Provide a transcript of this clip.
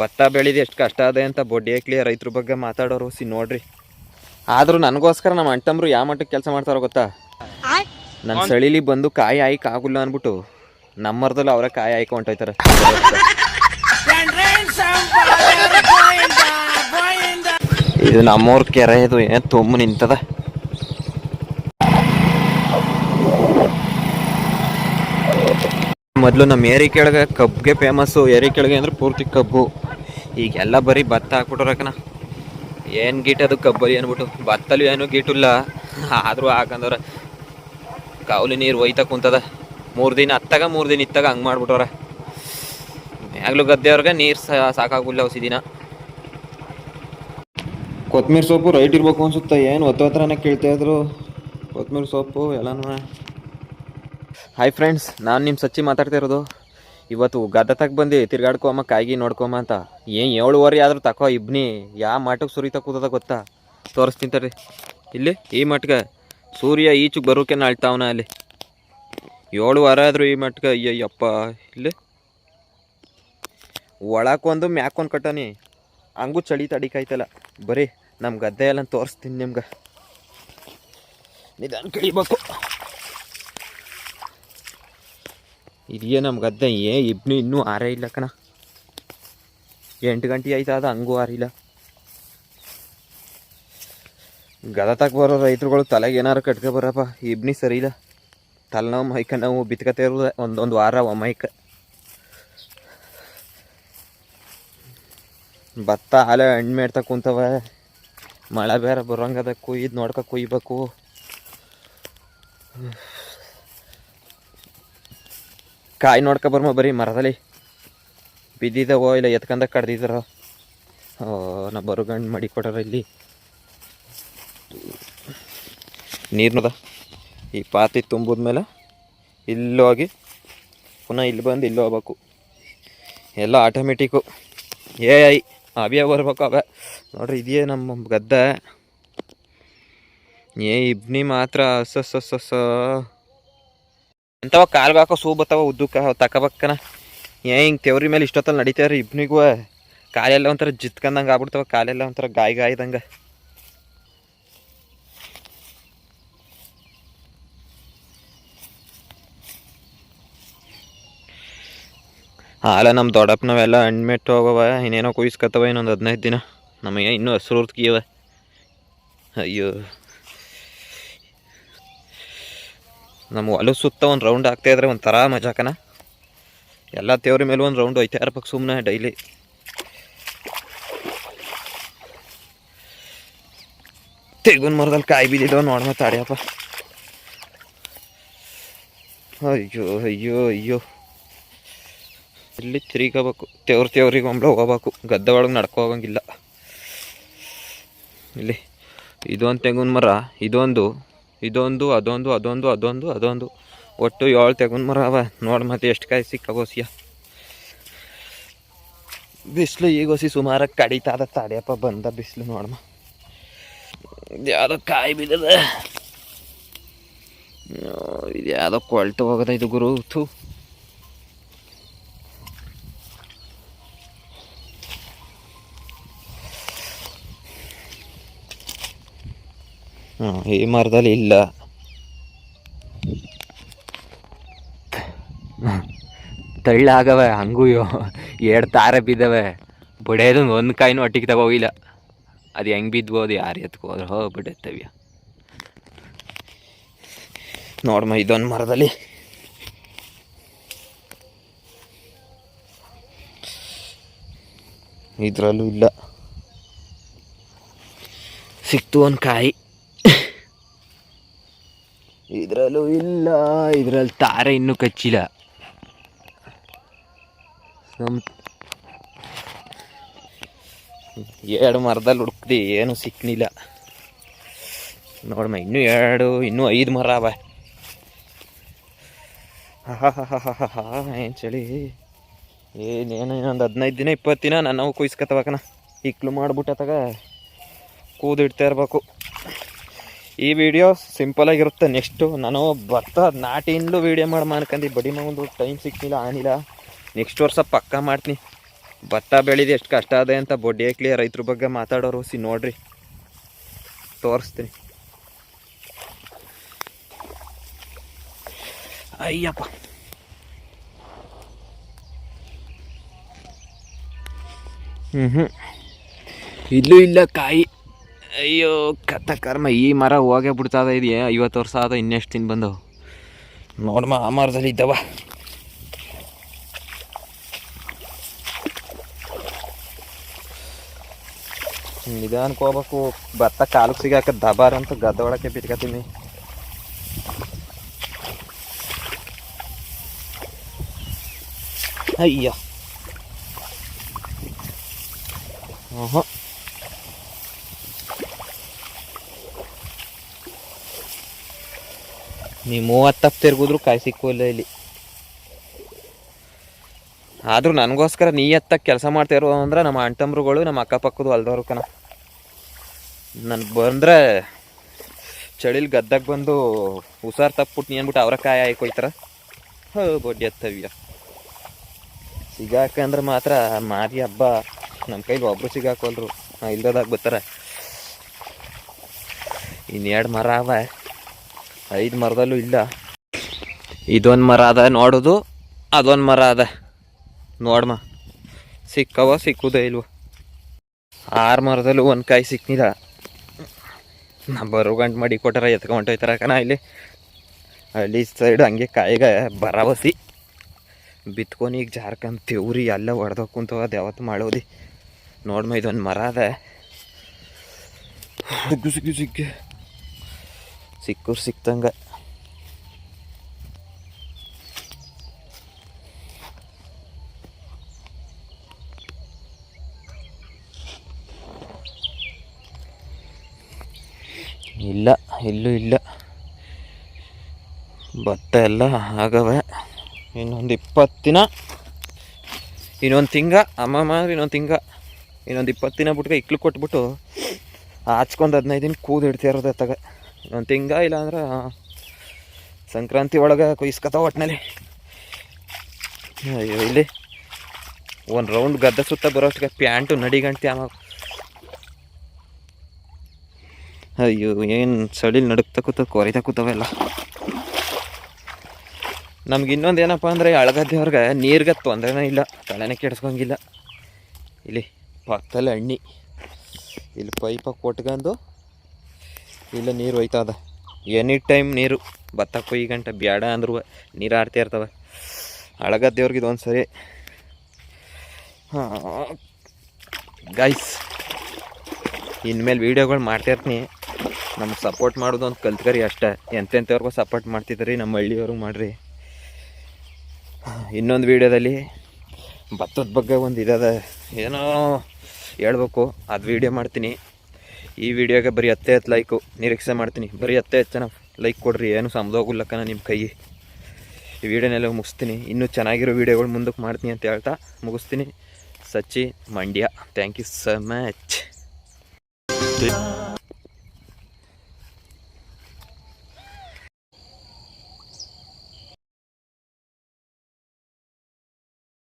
ಭತ್ತ ಬೆಳೆದು ಎಷ್ಟು ಕಷ್ಟ ಅದೇ ಅಂತ ಬೊಡ್ಡಿ ಕ್ಲಿಯರ್ ರೈತರ ಬಗ್ಗೆ ಮಾತಾಡೋರು ಸಿ ನೋಡ್ರಿ. ಆದರೂ ನನಗೋಸ್ಕರ ನಮ್ಮ ಅಣ್ತಂಬ್ರು ಯಾವ ಮಟ್ಟಕ್ಕೆ ಕೆಲಸ ಮಾಡ್ತಾರೋ ಗೊತ್ತಾ? ನನ್ನ ಸಳಿಲಿ ಬಂದು ಕಾಯಿ ಆಯ್ಕೆ ಆಗುಲ್ಲ ಅಂದ್ಬಿಟ್ಟು ನಮ್ಮರ್ದಲ್ಲಿ ಅವರ ಕಾಯಿ ಆಯ್ಕೆ ಹೊಂಟೋಯ್ತಾರೆ. ಇದು ನಮ್ಮವ್ರ ಕೆರೆ, ಇದು ಏನ್ ತುಂಬ ನಿಂತದ? ಮೊದಲು ನಮ್ಮ ಏರಿ ಕೆಳಗೆ ಕಬ್ಗೆ ಫೇಮಸ್ ಏರಿ ಕೆಳಗೆ ಅಂದ್ರೆ ಪೂರ್ತಿ ಕಬ್ಬು. ಈಗೆಲ್ಲ ಬರೀ ಭತ್ತ ಹಾಕ್ಬಿಟ್ರಕನ ಏನು ಗೀಟ್ ಅದು ಬರಿ ಅಂದ್ಬಿಟ್ಟು ಭತ್ತಲ್ಲಿ ಏನು ಗೀಟಿಲ್ಲ ಆದರೂ ಹಾಕಂದ್ರೆ ಕಾವಲಿ ನೀರು ಒಯ್ತಾ ಕುಂತದ. ಮೂರು ದಿನ ಹತ್ತಾಗ ಮೂರು ದಿನ ಇತ್ತಾಗ ಹಂಗೆ ಮಾಡ್ಬಿಟ್ಟವ್ರ. ಮ್ಯಾಗ್ಲು ಗದ್ದೆಯವ್ರಿಗೆ ನೀರು ಸಾಕಾಗಿಲ್ಲ ಹೊಸಿ ದಿನ ಸೊಪ್ಪು ರೈಟ್ ಇರ್ಬೇಕು ಅನ್ಸುತ್ತೆ. ಏನು ಒತ್ತ ಹತ್ರನೇ ಕೇಳ್ತಾ ಇದ್ರು. ಕೊತ್ತಂಬರಿ ಸೊಪ್ಪು ಎಲ್ಲನೂ. ಹಾಯ್ ಫ್ರೆಂಡ್ಸ್ ನಾನು ನಿಮ್ಮ ಸಚ್ಚಿ ಮಾತಾಡ್ತಾ ಇರೋದು. ಇವತ್ತು ಗದ್ದೆ ತಗ ಬಂದು ತಿರ್ಗಾಡ್ಕೊಮ್ಮ, ಕಾಯಿಗಿ ನೋಡ್ಕೊಮ್ಮ ಅಂತ. ಏನು ಏಳುವರೆ ಆದರೂ ತಕೋ ಇಬ್ನಿ. ಯಾವ ಮಠಕ್ಕೆ ಸುರಿತಾ ಕೂತದ ಗೊತ್ತಾ? ತೋರಿಸ್ತೀನಿ ತರ್ರಿ ಇಲ್ಲಿ, ಈ ಮಟ್ಗೆ ಸೂರ್ಯ ಈಚು ಬರೋಕೆ ಅಳ್ತಾವನ ಅಲ್ಲಿ. ಏಳು ವಾರ ಆದರೂ ಈ ಮಟ್ಗೆ ಅಯ್ಯಯ್ಯಪ್ಪ. ಇಲ್ಲಿ. ಒಳಕೊಂದು ಮ್ಯಾಕೊಂದು ಕಟ್ಟನಿ. ಹಂಗೂ ಚಳಿ ತಡಿಕಾಯ್ತಲ್ಲ ಬರೀ ನಮ್ಮ ಗದ್ದೆ ಎಲ್ಲ ತೋರಿಸ್ತೀನಿ ನಿಮ್ಗೆ. ನಿಧಾನ ಕಳಿಬೇಕು. ಇದೆಯೇ ನಮ್ಮ ಗದ್ದೆ, ಏ, ಇಬ್ನು ಇನ್ನೂ ಆರೇ ಇಲ್ಲ ಕಣ. ಎಂಟು ಗಂಟೆ ಅದು ಹಂಗೂ ಆರಿಲ್ಲ ಗದ ತಕ ಬರೋ ರೈತರುಗಳು ತಲೆಗೆ ಏನಾರು ಕಟ್ಕೊ ಬರಪ್ಪ, ಇಬ್ನಿ ಸರಿ ಇಲ್ಲ. ತಲೆನೋವು ಮೈಕ, ನಾವು ಬಿತ್ಕತೆ ಇರೋದು ಒಂದೊಂದು ವಾರ ಮೈಕ. ಭತ್ತ ಹಾಲೆ ಹಣ್ಣು ಮೇಡ್ತಾ ಕುಂತವ. ಮಳೆ ಬೇರೆ ಬರೋಂಗದ ಕುಯ್ದು ನೋಡ್ಕೊ ಕುಯ್ಬೇಕು. ಕಾಯಿ ನೋಡ್ಕೊ ಬರ್ಮ ಬರೀ ಮರದಲ್ಲಿ. ಬಿದ್ದಿದ್ದಾವೋ ಇಲ್ಲ ಎತ್ಕಂದ ಕಡ್ದಿದ್ರೋ. ಓ, ನಾ ಬರುಗಂಡು ಮಡಿ ಕೊಡೋರ ಇಲ್ಲಿ. ನೀರ್ನದ ಈ ಪಾತಿ ತುಂಬಿದ್ಮೇಲೆ ಇಲ್ಲಿ ಹೋಗಿ ಪುನಃ ಇಲ್ಲಿ ಬಂದು ಇಲ್ಲಿ ಹೋಗ್ಬೇಕು. ಎಲ್ಲ ಆಟೋಮೆಟಿಕ್ಕು ಏ ಐ ಅವೇ ಬರ್ಬೇಕು ಅವೇ. ನೋಡ್ರಿ ಇದೆಯೇ ನಮ್ಮ ಗದ್ದೆ. ಏ, ಇಬ್ನಿ ಮಾತ್ರ ಸ ಸ ಸ ಸ ಎಂಥವ ಕಾಲು ಬಾಕೋ ಸೂ ಬತ್ತಾವ, ಉದ್ದಕ್ಕ ತಕಬಕ್ಕನ ಏ, ಹಿಂಗೆ ತೆವ್ರಿ ಮೇಲೆ ಇಷ್ಟೊತ್ತಲ್ಲಿ ನಡೀತಾವ್ರಿ ಇಬ್ನಿಗೂ. ಕಾಲೆಲ್ಲ ಒಂಥರ ಜಿತ್ಕಂದಂಗೆ ಆಗ್ಬಿಡ್ತಾವ, ಕಾಲೆಲ್ಲ ಒಂಥರ ಗಾಯ ಗಾಯ್ದಂಗೆ ಹಾಲ ನಮ್ಮ ದೊಡ್ಡಪ್ಪನವೆಲ್ಲ ಹಣ್ಮೆಟ್ಟು ಹೋಗವ ಇನ್ನೇನೋ ಕುಯ್ಸ್ಕೊತವ ಇನ್ನೊಂದು ಹದಿನೈದು ದಿನ. ನಮಗೆ ಇನ್ನೂ ಹಸ್ರು ಉರ್ತ್ಕಿಯವ ಅಯ್ಯೋ. ನಮ್ಮ ಹೊಲ ಸುತ್ತ ಒಂದು ರೌಂಡ್ ಆಗ್ತಾ ಇದ್ರೆ ಒಂಥರ ಮಜಾಕನ ಎಲ್ಲ ತೇವ್ರ ಮೇಲೆ ಒಂದು ರೌಂಡ್ ಐತೆ ಇರ್ಬೇಕು ಸುಮ್ಮನೆ ಡೈಲಿ ತೆಗುನ್ ಮರದಲ್ಲಿ ಕಾಯಿ ಬಿದ್ದಿದ್ದವ ಮತ್ತು ಆಡ್ಯಪ್ಪ. ಅಯ್ಯೋ ಅಯ್ಯೋ ಅಯ್ಯೋ. ಇಲ್ಲಿ ತಿರುಗಬೇಕು? ತೇವ್ರ ತೇವ್ರಿಗೆ ಒಮ್ಮೆ ಹೋಗ್ಬೇಕು. ಗದ್ದೆ ಒಳಗೆ ನಡ್ಕೊ ಹೋಗಂಗಿಲ್ಲ. ಇಲ್ಲಿ, ಇದೊಂದು ತೆಂಗಿನ ಮರ, ಇದೊಂದು ಇದೊಂದು, ಅದೊಂದು ಅದೊಂದು ಅದೊಂದು ಅದೊಂದು. ಒಟ್ಟು ಏಳು ತೆಗೊಂಡು ಮರ ಅವ. ನೋಡಿ ಮತ್ತೆ ಎಷ್ಟು ಕಾಯಿ ಬಿಸಿಲು ಈಗ ಹೊಸಿ ಸುಮಾರಾಗಿ ಕಡಿತಾದ ತಡೆಯಪ್ಪ, ಬಂದ ಬಿಸಿಲು ನೋಡಮ್ಮ ಯಾವುದೋ ಕಾಯಿ ಬಿದ್ದದ. ಇದು ಯಾವುದೋ ಕೊಳ್ತು ಹೋಗದ ಇದು ಗುರು, ಥೂ. ಈ ಮರದಲ್ಲಿ ಇಲ್ಲ. ತಳ್ಳಾಗವೆ ಹಂಗೂ ಎರಡು ತಾರ ಬಿದ್ದವೆ. ಬಡಿಯೋದು ಒಂದು ಕಾಯಿನೂ ಒಟ್ಟಿಗೆ ತಗೋಗಿಲ್ಲ. ಅದು ಹೆಂಗೆ ಬಿದ್ಬೋದು ಯಾರು ಎತ್ಕೋದ್ರೆ ಹೋ ಬಿಡತ್ತವ್ಯ ನೋಡಮ್ಮ ಇದೊಂದು ಮರದಲ್ಲಿ. ಇದರಲ್ಲೂ ಇಲ್ಲ. ಸಿಕ್ತು ಒಂದು ಕಾಯಿ. ಇದರಲ್ಲೂ ಇಲ್ಲ, ಇದರಲ್ಲಿ ತಾರೆ ಇನ್ನೂ ಕಚ್ಚಿಲ್ಲ. ನಮ್ ಎರಡು ಮರದಲ್ಲಿ ಹುಡುಕ್ದಿ ಏನು ಸಿಕ್ಕಲಿಲ್ಲ ನೋಡಮ್ಮ ಇನ್ನೂ ಎರಡು, ಇನ್ನೂ ಐದು ಮರ ಅವ. ಏನು ಚಳಿ. ಏನೇನು ಇನ್ನೊಂದು ಹದಿನೈದು ದಿನ ಇಪ್ಪತ್ತು ದಿನ ನಾನು ಕುಯ್ಸ್ಕೊತವಕನ ಇಕ್ಲು ಮಾಡ್ಬಿಟ್ಟತಾಗ ಕೂದಿಡ್ತಾ ಇರ್ಬೇಕು. ಈ ವಿಡಿಯೋ ಸಿಂಪಲ್ ಆಗಿರುತ್ತೆ. ನೆಕ್ಸ್ಟು ನಾನು ಭತ್ತ ನಾಟಿಂದಲೂ ವಿಡಿಯೋ ಮಾಡಿ ಮಾಡ್ಕಂಡು ಬಡಿ ಒಂದು ಟೈಮ್ ಸಿಕ್ಕಿಲ್ಲ ಆನಿಲ್ಲ. ನೆಕ್ಸ್ಟ್ ವರ್ಷ ಪಕ್ಕ ಮಾಡ್ತೀನಿ. ಭತ್ತ ಬೆಳೆದು, ಎಷ್ಟು ಕಷ್ಟ ಅದೇ ಅಂತ ಬೊಡ್ಡಿ ಹಾಕ್ಲಿ. ರೈತರ ಬಗ್ಗೆ ಮಾತಾಡೋರು ಸಿ ನೋಡ್ರಿ. ತೋರಿಸ್ತೀನಿ. ಅಯ್ಯಪ್ಪ. ಹ್ಞೂ ಹ್ಞೂ ಇಲ್ಲೂ ಇಲ್ಲ ಕಾಯಿ. ಅಯ್ಯೋ, ಕತ್ತ ಕರ್ಮ, ಈ ಮರ ಹೋಗೇ ಬಿಡ್ತಾದ ಇದೆಯಾ? ಐವತ್ತು ವರ್ಷ ಆದ, ಇನ್ನೆಷ್ಟು ತಿನ್ ಬಂದವು? ನೋಡಮ್ಮ ಆ ಮರದಲ್ಲಿ ಇದ್ದವ. ನಿಧಾನಕ್ಕೆ ಹೋಗ್ಬೇಕು. ಭತ್ತ ಕಾಲಕ್ಕೆ ಸಿಗಾಕ ದಬಾರ್ ಅಂತ ಗದ್ದ ಒಳಕ್ಕೆ ಬಿಟ್ಕೊತೀನಿ ಅಯ್ಯ. ಓಹೋ. ನೀ ಮೂವತ್ತಪ್ಪ ತಿರ್ಗಿದ್ರು ಕಾಯಿ ಸಿಕ್ಕೋಲ್ಲ ಇಲ್ಲಿ. ಆದರೂ ನನಗೋಸ್ಕರ ನೀ ಎತ್ತಕ್ಕೆ ಕೆಲಸ ಮಾಡ್ತಿರೋ ಅಂದ್ರೆ ನಮ್ಮ ಅಣ್ಣತಮ್ರುಗಳು ನಮ್ಮ ಅಕ್ಕಪಕ್ಕದು ಅಲ್ದವ್ರು ಕಣ ನಾನು ಬಂದ್ರೆ ಚಳಿಲಿ ಗದ್ದಾಗ ಬಂದು ಹುಷಾರು ತಪ್ಪಿಬಿಟ್ಟು ನೀ ಅಂದ್ಬಿಟ್ಟು ಅವರ ಕಾಯಿ ಹಾಕೊಯ್ತಾರ ಹೋ, ಬಡ್ಡಿ ಎತ್ತವ್ಯ. ಸಿಗಾಕಂದ್ರೆ ಮಾತ್ರ ಮಾರಿ ಹಬ್ಬ. ನಮ್ಮ ಕೈಲಿ ಒಬ್ರು ಸಿಗಾಕೋಲ್ರು ಇಲ್ದದಾಗ ಬರ್ತಾರ. ಇನ್ನೆರಡು ಮರ ಅವ. ಐದು ಮರದಲ್ಲೂ ಇಲ್ಲ. ಇದೊಂದು ಮರ ಅದ, ನೋಡೋದು. ಅದೊಂದು ಮರ ಅದ. ನೋಡಮ್ಮ ಸಿಕ್ಕವ, ಸಿಕ್ಕುದೇ ಇಲ್ವ? ಆರು ಮರದಲ್ಲೂ ಒಂದು ಕಾಯಿ ಸಿಕ್ಕಿದ ನಾ ಬರೋ ಗಂಟು ಮಾಡಿ ಕೊಟ್ಟಾರ ಎತ್ಕೊಂಡೋಯ್ತಾರ ಕಣ ಇಲ್ಲಿ. ಅಲ್ಲಿ ಸೈಡ್ ಹಂಗೆ ಕಾಯಿಗ ಬರವಸಿ ಬಿತ್ಕೊಂಡು ಈಗ ಜಾರ್ಕಂತ ತೇವ್ರಿ ಎಲ್ಲ ಹೊಡೆದ ಕುಂತವ ಅದು ಯಾವತ್ತು ಮಾಡೋದಿ. ನೋಡ್ಮ, ಇದೊಂದು ಮರ ಅದ. ಸಿಕ್ಕಿ ಸಿಕ್ಕೆ ಸಿಕ್ಕೂರು ಸಿಕ್ತಂಗ ಇಲ್ಲ ಇಲ್ಲೂ ಇಲ್ಲ ಭತ್ತ ಎಲ್ಲ ಆಗವೆ ಇನ್ನೊಂದು ಇಪ್ಪತ್ತು ದಿನ ಇನ್ನೊಂದು ತಿಂಗ ಅಮ್ಮಮ್ಮ ಇನ್ನೊಂದು ತಿಂಗ ಇನ್ನೊಂದು ಇಪ್ಪತ್ತು ದಿನ ಬಿಟ್ಗೆ ಇಕ್ಲು ಕೊಟ್ಬಿಟ್ಟು ಹಚ್ಕೊಂಡು ಹದಿನೈದು ದಿನ ಕೂದು ಇಡ್ತಿರೋದು ಅತ್ತಾಗ ಇನ್ನೊಂದು ತಿಂಗ ಇಲ್ಲ ಅಂದ್ರೆ ಸಂಕ್ರಾಂತಿ ಒಳಗೆ ಕೊಯ್ಸ್ಕೊತಾವ ಒಟ್ಟಿನಲ್ಲಿ ಅಯ್ಯೋ, ಇಲ್ಲಿ ಒಂದು ರೌಂಡ್ ಗದ್ದೆ ಸುತ್ತ ಬರೋಷ್ಟಿಗೆ ಪ್ಯಾಂಟು ನಡಿಗಂಟಿ ಆಮ ಅಯ್ಯೋ, ಏನು ಚಳಿಲಿ ನಡುಕ್ತಾ ಕೂತ, ಕೊರಿತಾ ಕೂತವೆಲ್ಲ ನಮ್ಗೆ ಇನ್ನೊಂದು ಏನಪ್ಪ ಅಂದರೆ ಅಳಗದ್ದೆವ್ರಿಗೆ ನೀರಿಗೆ ತೊಂದರೆನೇ ಇಲ್ಲ, ತಲೆನೇ ಕೆಡ್ಸ್ಕೊಂಗಿಲ್ಲ. ಇಲ್ಲಿ ಪಕ್ಕದಲ್ಲಿ ಹಣ್ಣಿ. ಇಲ್ಲಿ ಪೈಪ ಕೊಟ್ಕೊಂಡು ಇಲ್ಲ, ನೀರು ಹೋಯ್ತದ. ಎನಿ ಟೈಮ್ ನೀರು. ಭತ್ತ, ಕೊಯ್ಯಿ, ಗಂಟೆ, ಬ್ಯಾಡ ಅಂದ್ರೂ ನೀರು ಆಡ್ತಾ ಇರ್ತವೆ. ಅಳಗದ್ದೆವ್ರಿಗೆ ಇದೊಂದು ಸರಿ. ಹಾಂ ಗೈಸ್ ಇನ್ಮೇಲೆ ವೀಡಿಯೋಗಳು ಮಾಡ್ತಾ ಇರ್ತೀನಿ. ನಮ್ಗೆ ಸಪೋರ್ಟ್ ಮಾಡೋದು ಅಂತ ಕಲ್ತ್ಕರಿ ಅಷ್ಟೇ. ಎಂತೆಂಥವ್ರಿಗೂ ಸಪೋರ್ಟ್ ಮಾಡ್ತಿದ್ರಿ ನಮ್ಮ ಹಳ್ಳಿಯವ್ರಿಗೆ ಮಾಡಿರಿ. ಇನ್ನೊಂದು ವೀಡಿಯೋದಲ್ಲಿ ಭತ್ತದ ಬಗ್ಗೆ ಒಂದು ಇದಾದ. ಏನೋ ಹೇಳ್ಬೇಕು. ಅದು ವೀಡಿಯೋ ಮಾಡ್ತೀನಿ. ಈ ವಿಡಿಯೋಗೆ ಬರೀ ಹತ್ತೇ ಹತ್ತು ಲೈಕು ನಿರೀಕ್ಷೆ ಮಾಡ್ತೀನಿ. ಬರೀ ಹತ್ತೇ ಹತ್ತು ಜನ ಲೈಕ್ ಕೊಡ್ರಿ. ಏನು ಸಮದೋಗಿಲ್ಲಕ್ಕನ ನಿಮ್ಮ ಕೈ ಈ ವಿಡಿಯೋನೆಲ್ಲ ಮುಗಿಸ್ತೀನಿ. ಇನ್ನೂ ಚೆನ್ನಾಗಿರೋ ವಿಡಿಯೋಗಳು ಮುಂದಕ್ಕೆ ಮಾಡ್ತೀನಿ ಅಂತ ಹೇಳ್ತಾ ಮುಗಿಸ್ತೀನಿ. Sachi Mandya. Thank you so much